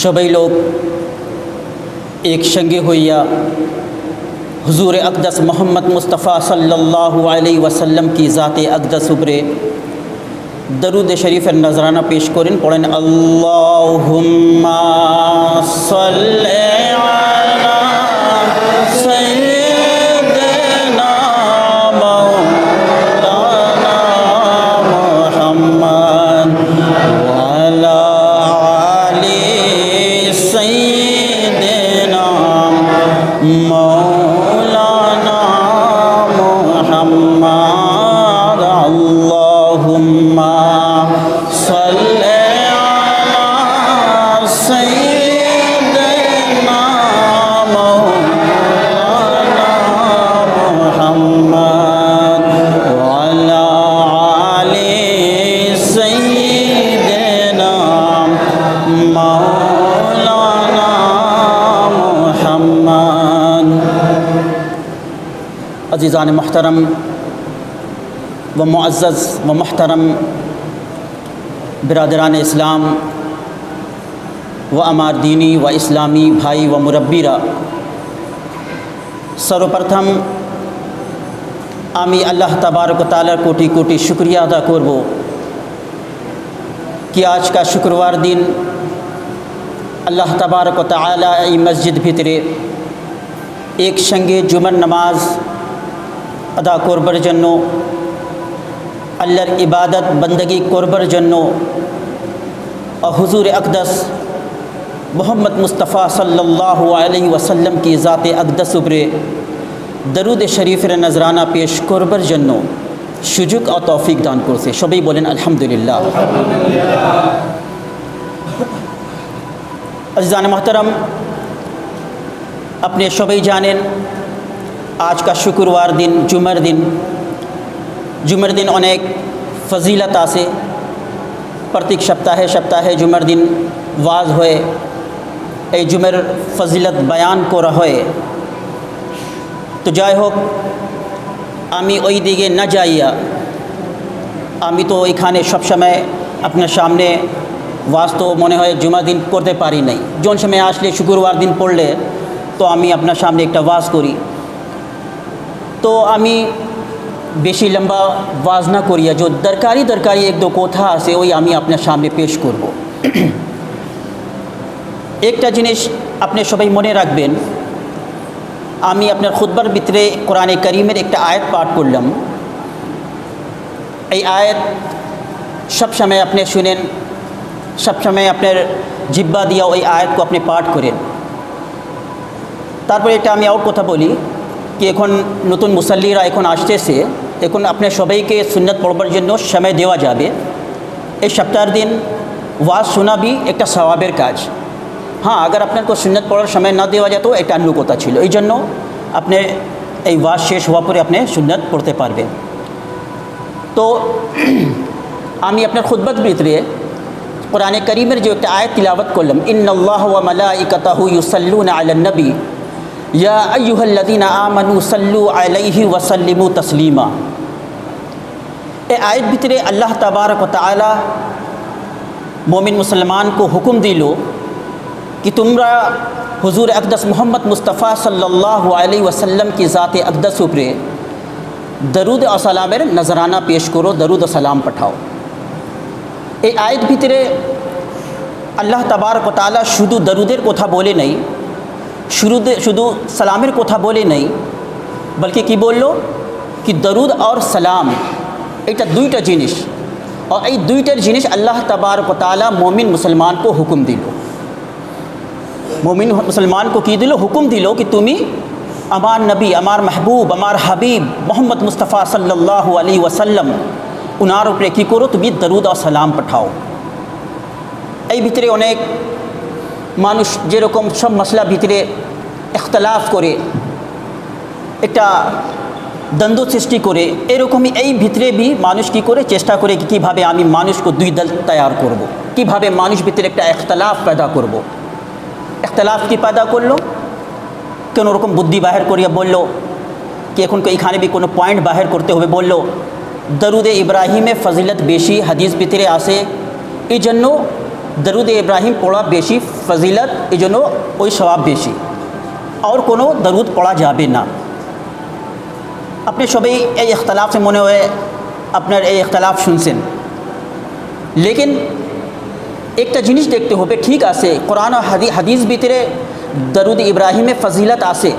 सभी लोग एक संगे हुआ हजूर अकदस मोहम्मद मुस्तफ़ा सल्लल्लाहु अलैहि वसल्लम की ज़ात अकदस उबरे दरुद शरीफ नजराना पेश करें पढ़ें अल्लाहुम्मा सल्ले عزیزان محترم و معزز و محترم برادران اسلام و امار دینی و اسلامی بھائی و مربیرہ سروپرتھم آمی اللہ تبارک و تعالیٰ کوٹی کوٹی شکریہ ادا کرو کہ آج کا شکروار دن اللہ تبارک و تعالیٰ ای مسجد بھیترے ایک شنگ جمن نماز আদা করবার জন্য আল্লাহর ইবাদত বন্দগি করবার জন্য হুজুর আকদস মোহাম্মদ মুস্তফা সাল্লাহ আলি ওয়াসাল্লাম কি জাতে আকদস উপরে দরুদ শরীফের নজরানা পেশ করবার জন্য সুযোগ ও তৌফিক দান করছে সবাই বলেন আলহামদুলিল্লাহ আজিজান মোহতারাম আপনি সবাই জানেন आज का शुक्रवार दिन जुमर दिन जुमर दिन अनेक फजीलत आसे प्रत्येक सप्ताहे सप्ताहे जुमर दिन ওয়াজ হয়ে এই জুমের ফজিলত বয়ান করা হয় তো যাই হোক আমি ওই দিকে না যাইয়া আমি তো এখানে সবসময় আপনার সামনে ওয়াজ তো মনে হয় জুমা দিন করতে পারি নাই যখন সময় আসলে শুক্রবার দিন পড়লে তো আমি আপনার সামনে একটা ওয়াজ করি তো আমি বেশি লম্বা ওয়াজ না করিয়া, যে দরকারি দরকারি এক দো কথা আছে, ওই আমি আপনার সামনে পেশ করব। একটা জিনিস আপনি সবাই মনে রাখবেন, আমি আপনার খুদ্বার ভিতরে কোরআনে করিমের একটা আয়াত পাঠ করলাম। এই আয়াত সব সময় আপনি শুনেন, সব সময় আপনার জিব্বা দিয়া ওই আয়াতকে আপনি পাঠ করেন। তারপরে এটা আমি আর কথা বলি কি এখন নতুন মুসল্লিরা এখন আসতেছে এখন আপনার সবাইকে সুন্নত পড়বার জন্য সময় দেওয়া যাবে এই সপ্তাহের দিন ওয়াজ শোনা বি একটা স্বভাবের কাজ হ্যাঁ আগার আপনাকে সুন্নত পড়ার সময় না দেওয়া যেত এটা অন্য ছিল এই জন্য আপনি এই ওয়াজ শেষ হওয়া পরে আপনি সুন্নত পড়তে পারবেন তো আমি আপনার খুদ্বত ভিতরে কোরআনে করিমের যে একটা আয়াত তিলাবত করলাম ইন্নআল্লাহ ওয়া মালাইকাতাহু ইউসাল্লুনা আলান নবী یا ایوہ الذین آمنوا صلو علیہ وسلموا تسلیما اے آیت بترے اللہ تبارک و تعالی مومن مسلمان کو حکم دیلو کہ تمرا حضور اقدس محمد مصطفیٰ صلی اللہ علیہ وسلم کی ذات اقدس اوپرے درود اور سلام نذرانہ پیش کرو، درود و سلام پٹھاؤ۔ اے آیت بھیترے، اللہ تبارک و تعالی شدو درودر کو تھا بولے نہیں শুরুতে শুধু সালামের কথা বলে নেই, বলকে কি বলল? কি দরুদ আর সালাম, এটা দুইটা জিনিস। আর এই দুইটার জিনিস আল্লাহ তবার তাবারকতালা মমিন মুসলমানকে হুকুম দিল। মমিন মুসলমানকে কি দিল? হুকুম দিল কি তুমি আমার নবী, আমার মাহবুব, আমার হাবিব মোহাম্মদ মুস্তফা সাল্লাহ আলী ওয়াসাল্লাম, উনার উপরে কী করো? তুমি দরুদ আর সালাম পাঠাও। এই ভিতরে অনেক মানুষ যেরকম সব মশলা ভিতরে ইখতলাফ করে একটা দ্বন্দ্ব সৃষ্টি করে এরকমই এই ভিতরে বি মানুষ কি করে চেষ্টা করে কি কীভাবে আমি মানুষকে দুই দল তৈয়ার করব। কিভাবে মানুষ ভিতরে একটা ইখতলাফ पैदा করব। ইখতলাফ কি पैदा করলো কোনো রকম বুদ্ধি বাহির করিয়া বলল কি এখন এইখানে বি কোনো পয়েন্ট বাহির করতে হবে বলল দরুদে ইব্রাহিমে ফজিলত বেশি হাদিস ভিতরে আসে এই জন্য দরুদ ইব্রাহিম পড়া বেশি ফজিলত এই জন্য ওই স্বভাব বেশি اور کونو درود پڑا جاوے نہ۔ اپنے شعبے اے اختلاف سے مونے ہوئے، اپنے اے اختلاف شنسن لیکن ایک تجنیش دیکھتے ہو پہ ٹھیک آسے، قرآن اور حدیث بھی تیرے درود ابراہیم میں فضیلت آسے،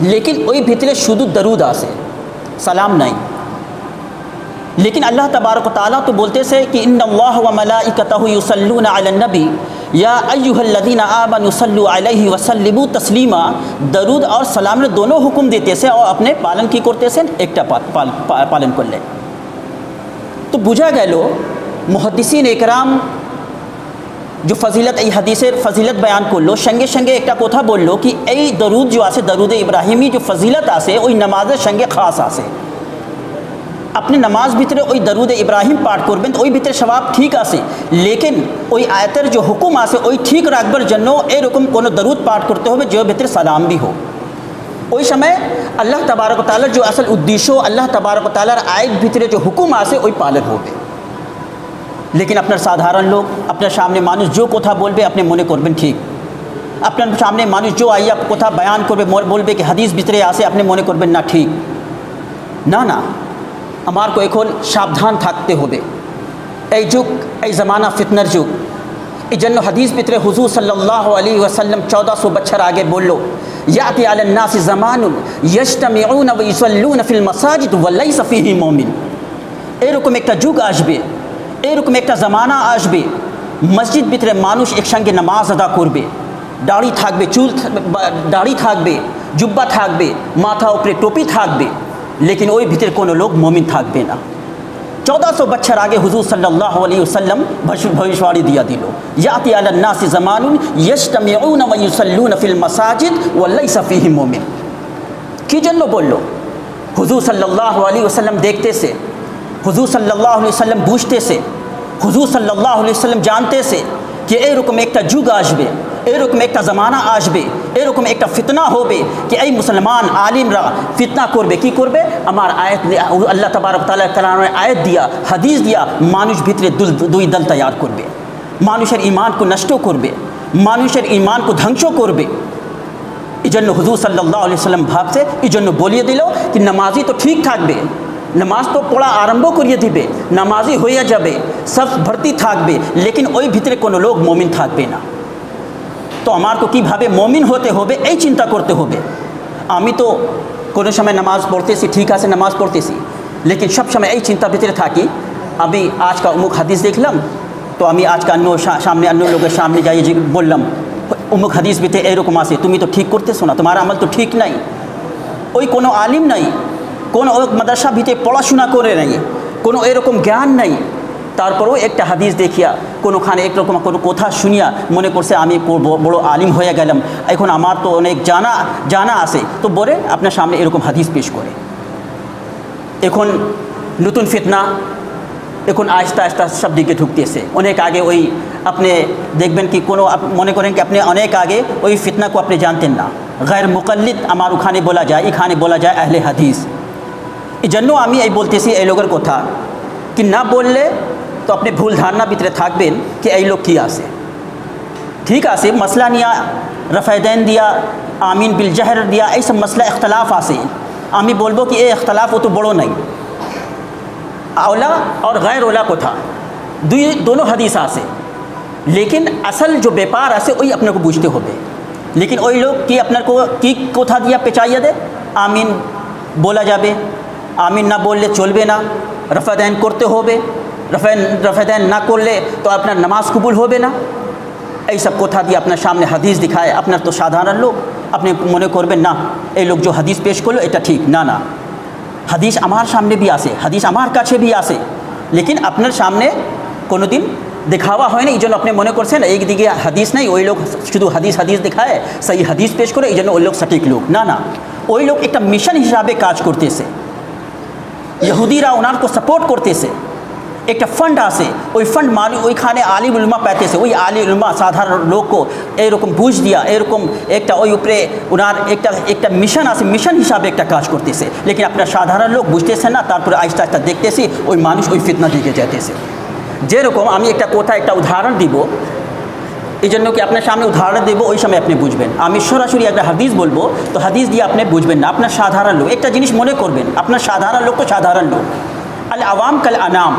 لیکن اوئی بھیترے شدو درود آسے۔ سلام نہیں۔ لیکن اللہ تبارک و تعالیٰ تو بولتے سے کہ ان اللہ و ملائکتہ یسلون علی النبی یا ایوہ الذین آمنوا یسلو علیہ وسلمو تسلیما، درود اور سلام نے دونوں حکم دیتے سے اور اپنے پالن کی کرتے سے ایکٹا پالن کر لے۔ تو بجھا گئے لو محدثین اکرام، جو فضیلت ای حدیث فضیلت بیان کر لو، شنگے شنگے ایکٹا کوتھا بول لو کہ ای درود جو آسے، درود ابراہیمی جو فضیلت آسے اوی نماز شنگے خاص آسے۔ আপনি নামাজ ভিতরে ওই দরুদ ইব্রাহিম পাঠ করবেন, ওই ভিতরে স্বভাব ঠিক আছে। লেকিন ওই আয়তের যে হুকুম আছে, ওই ঠিক রাখবার জন্য এরকম কোনো দরুদ পাঠ করতে হবে যে ভিতরে সালাম বি হোক। ওই সময় আল্লাহ তবারক তালার যে আসল উদ্দেশ্য, আল্লাহ তবারক তালার আয়ের ভিতরে যে হুকুম আছে, ওই পালন হবে। লেকিন আপনার সাধারণ লোক, আপনার সামনে মানুষ যে কথা বলবে, আপনি মনে করবেন ঠিক। আপনার সামনে মানুষ যে আইয়া কথা বয়ান করবে বলবে, কি হাদিস ভিতরে আসে আপনি মনে করবেন না ঠিক। না না। আমার কো এখন সাবধান থাকতে হবে এই যুগ এই জমানা ফিতনার যুগ এই জন্য হাদিস ভিতরে হুজুর সাল্লাহ আলী ওয়াসাল্লাম চৌদশো বছর আগে বলল ইয়াতি আলান্নাস জামানুন ইয়জতামিউনা ওয়া ইউসাল্লুনা ফিল মাসাজিদ ওয়া লাইসা ফিহি মুমিন এরকম একটা যুগ আসবে এরকম একটা জামানা আসবে মসজিদ ভিতরে মানুষ একসঙ্গে নামাজ আদা করবে দাড়ি থাকবে চুল থাকবে, বা- দাড়ি থাকবে জুব্বা থাকবে মাথা উপরে টুপি থাকবে লেকিন ওই ভিতরে কোনো লোক মমিন থাকবে না চৌদহ সौ বছর আগে হুজুর সাল্লাহ আলী ওসাল্লাম ভবিষ্যবাণী দিয়া দিল ইয়াতি আলান্নাসি জামানুন ইয়জতামিউনা ওয়া ইউসাল্লুনা ফিল মাসাজিদ ওয়া লাইসা ফিহি মুমিন কী জন্য বলল হুজুর সাল্লাহ আলী ওসাল্লাম দেখতেছে হুজুর সাল্লাহ আলি সাল্লাম বুঝতেছে হুজুর সাল্লাহ আলি সাল্লাম জানতেছে যে এরকম একটা যুগ আসবে এরকম একটা জামানা আসবে এরকম একটা ফিতনা হবে কি এই মুসলমান আলিমরা ফিতনা করবে, কি করবে? আমার আয়াত আল্লাহ তবারক তালা কালামের আয়াত দিয়া, হাদিস দিয়া মানুষ ভিতরে দুই দল তৈয়ার করবে। মানুষের ইমানকে নষ্ট করবে, মানুষের ইমানকে ধ্বংস করবে। এই জন্য হুজুর সাল্লাহ আলি সাল্লাম ভাবছে এই জন্য বলিয়ে দিল কি নামাজি তো ঠিক থাকবে। নামাজ তো পড়া আরম্ভ করিয়ে দিবে নামাজি হয়ে যাবে, সব ভর্তি থাকবে, লেকিন ওই ভিতরে কোনো লোক মমিন থাকবে না। তো আমার তো কীভাবে মমিন হতে হবে, এই চিন্তা করতে হবে। আমি তো কোনো সময় নামাজ পড়তেছি, ঠিক আছে, নামাজ পড়তেছি। লেকিন সব সময় এই চিন্তা ভিতরে থাকি। আমি আজকা অমুক হাদিস দেখলাম, তো আমি আজকে অন্য সামনে অন্য লোকের সামনে যাই যে বললাম, অমুক হাদিস ভিতরে এরকম আছে, তুমি তো ঠিক করতেছো না, তোমার আমল তো ঠিক নাই। ওই কোনো আলিম নাই, কোনো মাদ্রাসা ভিতরে পড়াশোনা করে নাই, কোনো এরকম জ্ঞান নাই। তারপরেও একটা হাদিস দেখিয়া কোনোখানে একরকম কোনো কথা শুনিয়া মনে করছে, আমি বড় আলিম হয়ে গেলাম। এখন আমার তো অনেক জানা জানা আছে। তো বলে আপনার সামনে এরকম হাদিস পেশ করে। এখন নতুন ফিতনা, এখন আস্তে আস্তে সব দিকে ঢুকতেছে। অনেক আগে ওই আপনি দেখবেন কি কোনো মনে করেন কি আপনি অনেক আগে ওই ফিতনাকে আপনি জানতেন না। গায়ের মুকাল্লিদ আমার ওখানে বলা যায়, এখানে বলা যায় আহলে হাদিস। এই জন্য আমি এই বলতেছি এই লোকের কথা। কি না বললে تو اپنے بھول دھارنا بھیترے تھاکبے کہ اے لوگ کہ آسے ٹھیک آ سکے مسئلہ نیا رفا دین دیا، آمین بالجہر دیا یہ سب مسئلہ اختلاف آسے عامیں بولبو کہ اے اختلاف وہ تو بڑوں نہیں۔ اولا اور غیر اولا کو تھا۔ دونوں حدیث آسے لیکن اصل جو بیوپار آسے وہی اپنے کو بوجھتے ہوبے لیکن وہی لوگ کہ اپنے کو کی کو تھا دیا پیچایہ دے آمین بولا جائے آمین نہ بولنے چلوے نہ۔ رفا دین کرتے ہوبے রফায়ন রফাদান না করলে তো আপনার নামাজ কবুল হবে না। এইসব কথা দিয়ে আপনার সামনে হাদিস দিখায়, আপনার তো সাধারণ লোক। আপনি মনে করবেন, না, এই লোক যে হাদিস পেশ করল, এটা ঠিক, না না। হাদিস আমার সামনে भी আসে হাদিস আমার কাছে भी আসে লেকিন আপনার সামনে কোনো দিন দেখাওয়া হয় না এই জন্য আপনি মনে করছেন, এই দিকে হাদিস নাই, ওই লোক শুধু হাদিস হাদিস দেখায়, সেই হাদিস পেশ করে, এই জন্য ওই লোক সঠিক লোক। না না, ওই লোক একটা মিশন হিসাবে কাজ করতেছে। ইহুদিরা ওনারকে সাপোর্ট করতেছে। একটা ফান্ড আছে। ওই ফান্ড মালি, ওইখানে আলিম উলমা পাইতেছে ওই আলি উলমা সাধারণ লোককে এরকম বুঝ দিয়া এরকম একটা ওই উপরে ওনার একটা একটা মিশন আছে। মিশন হিসাবে একটা কাজ করতেছে। লেকিন আপনার সাধারণ লোক বুঝতেছে না, তারপরে আস্তে আস্তে দেখতেছি, ওই মানুষ ওই ফিতনা দিকে যেতেছে যেরকম আমি একটা কথা একটা উদাহরণ দিব এই জন্য কি আপনার সামনে উদাহরণ দেবো, ওই সময় আপনি বুঝবেন। আমি সরাসরি একটা হাদিস বলব, তো হাদিস দিয়ে আপনি বুঝবেন না। আপনার সাধারণ লোক, একটা জিনিস মনে করবেন, আপনার সাধারণ লোক তো সাধারণ লোক। আল আওয়াম কাল আনাম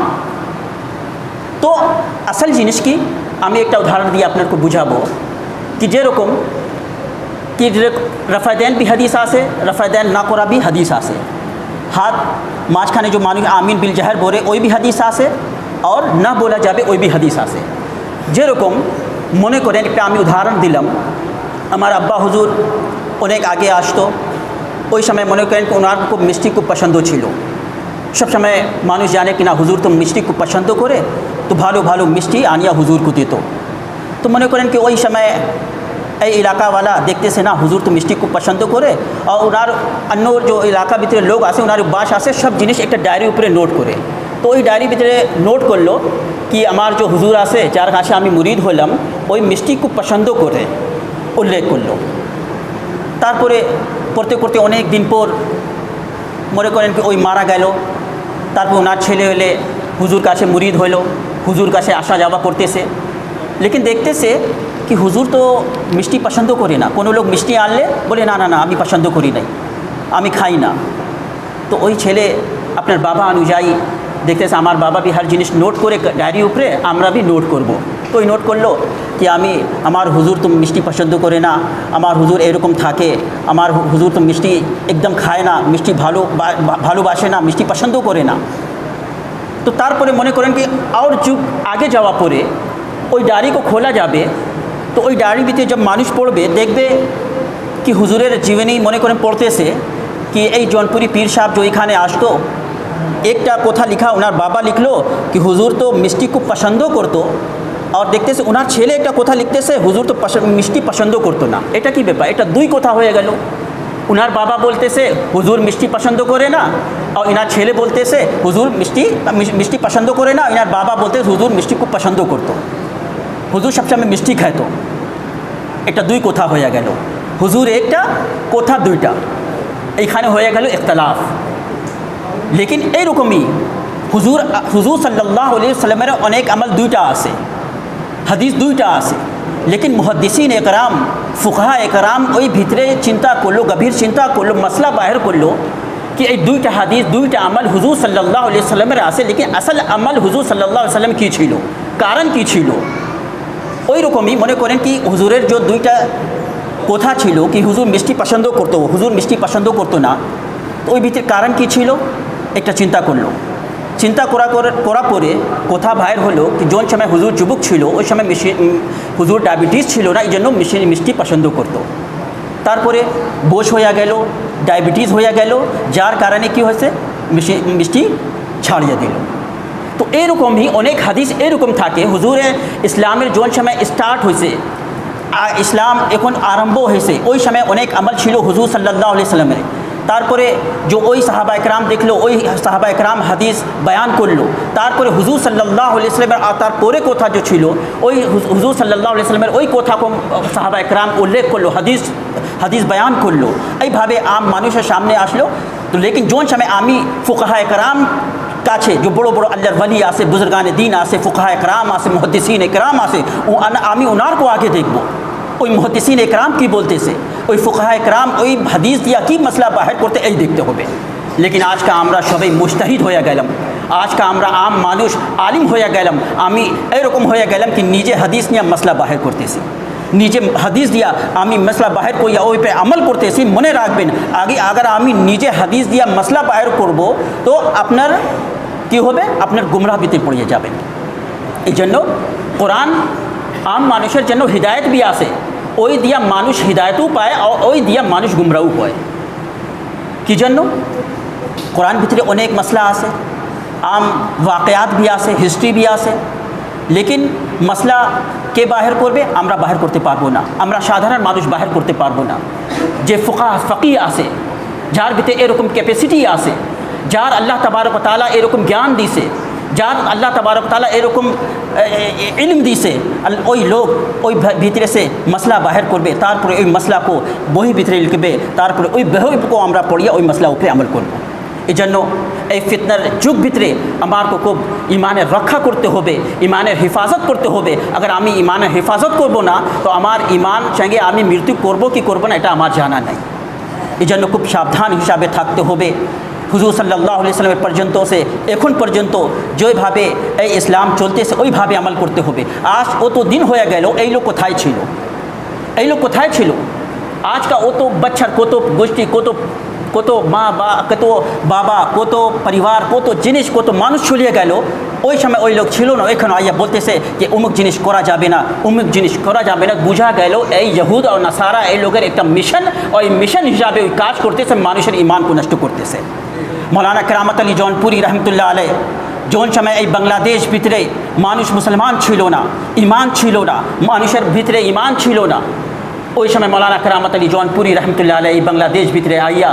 তো আসল জিনিস কি? আমি একটা উদাহরণ দিয়ে আপনাকে বুঝাবো কি যেরকম কি রফায়দেন বি হাদিস আছে, রফায়দেন না করা বি হাদিস আছে। হাত মাঝখানে যে মানুষ আমিন বিল জাহের বলে ওই বি হাদিস আছে আর না বলা যাবে ওই বি হাদিস আছে। যেরকম মনে করেন একটা আমি উদাহরণ দিলাম, আমার আব্বা হুজুর অনেক আগে আসতো, ওই সময় মনে করেন ওনার খুব মিষ্টি, খুব পছন্দ ছিল। সবসময় মানুষ জানে কি না, হুজুর তো মিষ্টি, খুব পছন্দ করে তো ভালো ভালো মিষ্টি আনিয়া হুজুরকে দিত তো মনে করেন কি ওই সময় এই এলাকাওয়ালা দেখতেছে না হুজুর তো মিষ্টি খুব পছন্দ করে আর ওনার অন্য যে এলাকা ভিতরে লোক আছে ওনার বাস আছে সব জিনিস একটা ডায়েরির উপরে নোট করে তো ওই ডায়েরির ভিতরে নোট করল কি আমার যে হুজুর আছে যার কাছে আমি মুরিদ হলাম ওই মিষ্টি খুব পছন্দ করে উল্লেখ করল তারপরে পড়তে পড়তে অনেক দিন পর মনে করেন কি ওই মারা গেল তারপর ওনার ছেলে হলে হুজুর কাছে মুরিদ হইল হুজুর কাছে আসা যাওয়া করতেছে। লেকিন দেখতেছে কি হুজুর তো মিষ্টি পছন্দ করে না। কোনো লোক মিষ্টি আনলে বলে, না না না, আমি পছন্দ করি নাই। আমি খাই না। তো ওই ছেলে আপনার বাবা অনুযায়ী দেখতেছে, আমার বাবা বিহার জিনিস নোট করে ডায়েরি উপরে, আমরা বি নোট করব। তো ওই নোট করল কি, আমি, আমার হুজুর তো মিষ্টি পছন্দ করে না। আমার হুজুর এরকম থাকে। আমার হুজুর তো মিষ্টি একদম খায় না, মিষ্টি ভালো ভালোবাসে না, মিষ্টি পছন্দ করে না। তো তারপরে মনে করেন কি আর যুগ আগে যাওয়া পরে ওই ডায়েরিকে খোলা যাবে, তো ওই ভিতরে জব মানুষ পড়বে, দেখবে কি হুজুরের জীবনী মনে করেন পড়তেছে, কি এই জনপুরি পীর সাহেব যে এখানে আসতো, একটা কথা লিখা, ওনার বাবা লিখলো কি, হুজুর তো মিষ্টি খুব পছন্দ করতো। আর দেখতেছে ওনার ছেলে একটা কথা লিখতেছে, হুজুর তো মিষ্টি পছন্দ করতো না। এটা কি ব্যাপার? এটা দুই কথা হয়ে গেল। ওনার বাবা বলতেছে, হুজুর মিষ্টি পছন্দ করে না। এনার ছেলে বলতেছে, হুজুর, মিষ্টি মিষ- মিষ্টি পছন্দ করে না। এনার বাবা বলতে হুজুর, মিষ্টি খুব পছন্দ করতো। হুজুর সবসময় মিষ্টি খাইতো। এটা দুই কথা হয়ে গেল। হুজুর একটা, কথা দুইটা। এইখানে হয়ে গেল ইখতলাফ। লেকিন এইরকমই হুজুর হুজুর সাল্লাহ সাল্লামের অনেক আমল দুইটা আছে। হাদিস দুইটা আছে। লেকিন মুহাদ্দিসিন একরাম, ফুকহা একরাম ওই ভিতরে চিন্তা করল, গভীর চিন্তা করল মশলা বাহির করল। কি এই দুইটা হাদিস দুইটা আমল হুজুর সাল্লাহ সাল্লামের আছে লেকিন আসল আমল হুজুর সাল্লাহ সাল্লাম কী ছিল কারণ কী ছিল ওই রকমই মনে করেন কি হুজুরের যে দুইটা কথা ছিল কি হুজুর মিষ্টি পছন্দ করতো হুজুর মিষ্টি পছন্দ করতো না তো ওই ভিতরে কারণ কী ছিল একটা চিন্তা করল চিন্তা করা করে- পরে কথা বাইর হলো কি যোন সময় হুজুর যুবক ছিল ওই সময় হুজুর ডায়াবেটিস ছিল না এই জন্য মিষ্টি পছন্দ করতো তারপরে বোঝ হইয়া গেল, ডায়াবেটিস হয়ে গেল, যার কারণে কি হয়েছে? মিষ্টি ছাড়িয়ে দিল। তো এরকমই অনেক হাদিস এরকম থাকে। হুজুরে ইসলামের যখন সময় স্টার্ট হয়েছে ইসলাম এখন আরম্ভ হয়েছে। ওই সময় অনেক আমল ছিল হুজুর সাল্লাহ আলি সাল্লামের। তারপরে যে ওই সাহাবা একরাম দেখল, ওই সাহাবা একরাম হাদিস বয়ান করল। তারপরে হুজুর সাল্লাহ আর তারপরে কথা যে ছিল, ওই হুজ- হুজুর সাল্লাহ আলি সাল্লামের ওই কথাকে সাহাবা একরাম উল্লেখ করল, হাদিস হাদিস বয়ান করল। এইভাবে আম মানুষের সামনে আসলো। তো লেকিন যোন সময় আমি ফুকাহা একরাম কাছে যে বড় বড় আল্লাহর ওয়ালি আছে, বুজুর্গানে দিন আছে, ফুকাহা একরাম আছে, মুহদ্দিসিন একরাম ও আমি ওনার কো আগে দেখব। ওই মুহদ্দিসিন একরাম কি বলতেছে ওই ফুকাহা একরাম ওই হাদিস দিয়া কি মশলা বাহির করতে এই দেখতে হবে লেকিন আজকে আমরা সবাই মুস্তাহিদ হয়ে গেলাম আজকে আমরা আম মানুষ আলিম হয়ে গেলাম আমি এরকম হয়ে গেলাম কি নিজে হাদিস নিয়ে মশলা বাহির করতেছি নিজে হাদিস দিয়া আমি মশলা বাহির করিয়া ওই পে আমল করতেছি মনে রাখবেন আগে আগার আমি নিজে হাদিস দিয়া মশলা বাহির করব তো আপনার কি হবে আপনার গুমরাহ ভিতরে পড়িয়ে যাবেন এই জন্য কোরআন আম মানুষের জন্য হৃদায়ত বি আসে ওই দিয়া মানুষ হৃদায়তও পায়, আর ওই দিয়া মানুষ গুমরাও পায়। কি জন্য? কোরআন ভিতরে অনেক মশলা আছে, আম ওয়াকয়াত বি আছে, হিস্ট্রি বি আছে, লেকিন মশলা কে বাহির করবে? আমরা বাহির করতে পারব না। আমরা সাধারণ মানুষ বাহির করতে পারব না। যে ফুকা ফকি আছে, যার ভিতরে এরকম ক্যাপাসিটি আছে, যার আল্লাহ তবারক তালা এরকম জ্ঞান দিছে যার আল্লাহ তবারক তালা এরকম ইলম দিছে ওই লোক ওই ভিতরে সে মশলা বাহির করবে, তারপরে ওই মশলাকে বই ভিতরে লিখবে, তারপরে ওই বইকে আমরা পড়িয়ে ওই মশলা উপরে আমল করব। এই জন্য এই ফিতনার যুগ ভিতরে আমার খুব ইমানের রক্ষা করতে হবে, ইমানের হেফাজত করতে হবে। আগে আমি ইমানের হেফাজত করব না, তো আমার ইমান সঙ্গে আমি মৃত্যু করব কি করব না, এটা আমার জানা নাই। এই জন্য খুব সাবধান হিসাবে থাকতে হবে। হুজুর সাল্লাহ সাল্লামের পর্যন্ত সে, এখন পর্যন্ত যেভাবে এই ইসলাম চলতেছে, ওইভাবে আমল করতে হবে। আজ অত দিন হয়ে গেল, এই লোক কোথায় ছিল? এই লোক কোথায় ছিল? আজকা অত বাচ্চার কত গোষ্ঠী, কত কত মা বা, কত বাবা, কত পরিবার, কত জিনিস, কত মানুষ চলিয়ে গেল ওই সময় ওই লোক ছিল না, ওইখানে আইয়া বলতেছে যে, অমুক জিনিস করা যাবে না, অমুক জিনিস করা যাবে না। বোঝা গেল, এই ইহুদ আর নাসারা, এই লোকের একটা মিশন ওই মিশন হিসাবে ওই কাজ করতেছে, মানুষের ইমানকে নষ্ট করতেছে। মৌলানা কেরামত আলী জৌনপুরি রহমতুল্লাহ আলাই যখন সময় এই বাংলাদেশ ভিতরে মানুষ মুসলমান ছিল না ইমান ছিল না, মানুষের ভিতরে ইমান ছিল না। ওই সময় মৌলানা কেরামত আলী জৌনপুরি রহমতুল্লাহ আলাই এই বাংলাদেশ ভিতরে আইয়া